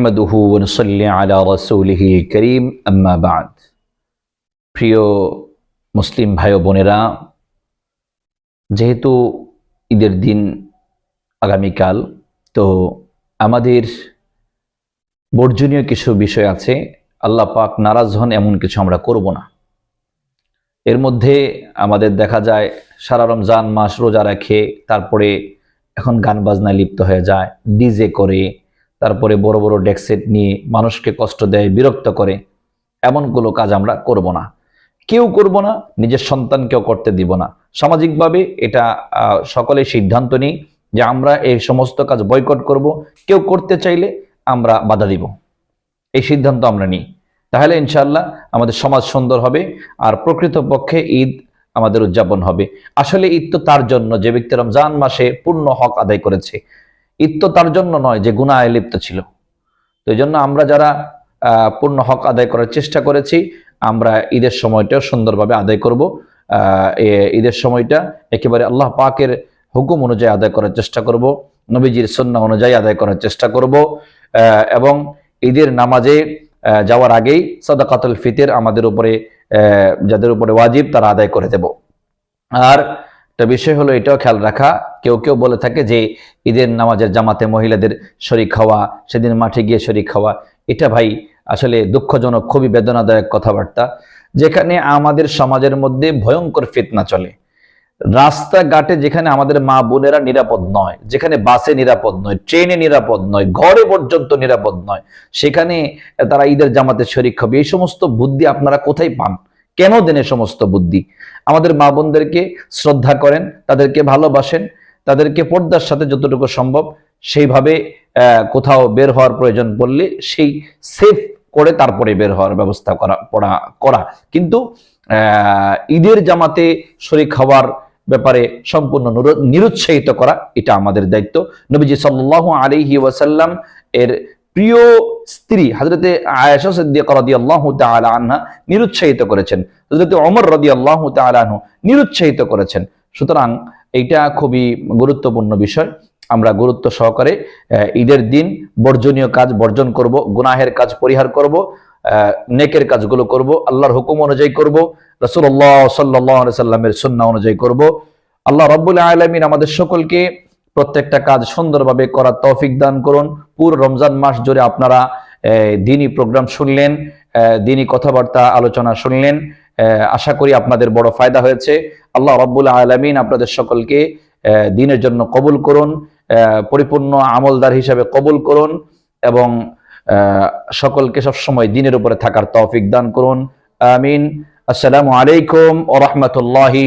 নাহমাদুহু ওনসল্লি আলা রসৌলিহি করিম আম্মাবাদ প্রিয় মুসলিম ভাই বোনেরা, যেহেতু ঈদের দিন আগামীকাল, তো আমাদের বর্জনীয় কিছু বিষয় আছে। আল্লাহ পাক নারাজ হন, এমন কিছু আমরা করব না। এর মধ্যে আমাদের দেখা যায়, সারা রমজান মাস রোজা রাখে, তারপরে এখন গান বাজনায় লিপ্ত হয়ে যায়, ডিজে করে তারপরে বড় বড় ডেকসেট নিয়ে মানুষকে কষ্ট দেয়, বিরক্ত করে, এমনগুলো কাজ আমরা করব না। কেউ করব না, নিজের সন্তানকেও করতে দিব না। সামাজিকভাবে এটা সকলে সিদ্ধান্ত নিই যে আমরা এই সমস্ত কাজ বয়কট করব। কেউ করতে চাইলে আমরা বাধা দিব। এই সিদ্ধান্ত আমরা নিই। তাহলে ইনশাল্লাহ আমাদের সমাজ সুন্দর হবে আর প্রকৃতপক্ষে ঈদ আমাদের উদযাপন হবে। আসলে ঈদ তো তার জন্য যে ব্যক্তি রমজান মাসে পূর্ণ হক আদায় করেছে। ঈদ তো তার জন্য নয় যে গুণায় লিপ্ত ছিল। তো এই জন্য আমরা যারা পূর্ণ হক আদায় করার চেষ্টা করেছি, আমরা ঈদের সময়টাও সুন্দরভাবে আদায় করব। ঈদের সময়টা একেবারে আল্লাহ পাকের হুকুম অনুযায়ী আদায় করার চেষ্টা করব, নবীজির সন্না অনুযায়ী আদায় করার চেষ্টা করব এবং ঈদের নামাজে যাওয়ার আগেই সদাকাতুল ফিতের আমাদের উপরে যাদের উপরে ওয়াজিব তারা আদায় করে দেব। আর একটা বিষয় হলো এটাও খেয়াল রাখা। কেউ কেউ বলে থাকে যে ঈদের নামাজের জামাতে মহিলাদের শরিক হওয়া, সেদিন মাঠে গিয়ে শরিক হওয়া, এটা ভাই আসলে দুঃখজনক, খুবই বেদনাদায়ক কথাবার্তা। যেখানে আমাদের সমাজের মধ্যে ভয়ঙ্কর ফিতনা চলে। রাস্তাঘাটে যেখানে আমাদের মা বোনেরা নিরাপদ নয়, যেখানে বাসে নিরাপদ নয়, ট্রেনে নিরাপদ নয়, ঘরে পর্যন্ত নিরাপদ নয়, সেখানে তারা ঈদের জামাতে শরিক হবে, এই সমস্ত বুদ্ধি আপনারা কোথায় পান? কেন দেন সমস্ত বুদ্ধি? আমাদের মা বোনদেরকে শ্রদ্ধা করেন, তাদেরকে ভালোবাসেন, তাদেরকে পর্দার সাথে যতটুকু সম্ভব সেইভাবে কোথাও বের হওয়ার প্রয়োজন পড়লে সেই সেফ করে তারপরে বের হওয়ার ব্যবস্থা করা, পড়া, করা। কিন্তু ঈদের জামাতে শরিক হওয়ার ব্যাপারে সম্পূর্ণ নিরুৎসাহিত করা, এটা আমাদের দায়িত্ব। নবীজি সাল্লাল্লাহু আলাইহি ওয়াসাল্লাম এর প্রিয় স্ত্রী হজরতে আয়েশা সিদ্দিকা রাদিয়াল্লাহু তাআলা আনহা নিরুৎসাহিত করেছেন। হজরতে ওমর রাদিয়াল্লাহু তাআলা আনহু নিরুৎসাহিত করেছেন। সুতরাং এইটা খুবই গুরুত্বপূর্ণ বিষয়। আমরা গুরুত্ব সহকারে ঈদের দিন বর্জনীয় কাজ বর্জন করব, গুনাহের কাজ পরিহার করব নেকের কাজগুলো করব, আল্লাহর হুকুম অনুযায়ী করব, রাসূলুল্লাহ সাল্লাল্লাহু আলাইহি সাল্লামের সুন্নাহ অনুযায়ী করব। আল্লাহ রাব্বুল আলামিন আমাদের সকলকে প্রত্যেকটা কাজ সুন্দরভাবে করার তৌফিক দান করুন। পুরো রমজান মাস জুড়ে আপনারা দিনই প্রোগ্রাম শুনলেন দিনই কথাবার্তা, আলোচনা শুনলেন। আশা করি আপনাদের বড় ফায়দা হয়েছে। আল্লাহ রাব্বুল আলামিন আপনাদের সকলকে দিনের জন্য কবুল করুন পরিপূর্ণ আমলদার হিসাবে কবুল করুন এবং সকলকে সবসময় দিনের উপরে থাকার তৌফিক দান করুন। আমিন। আসসালামু আলাইকুম ওয়া রাহমাতুল্লাহি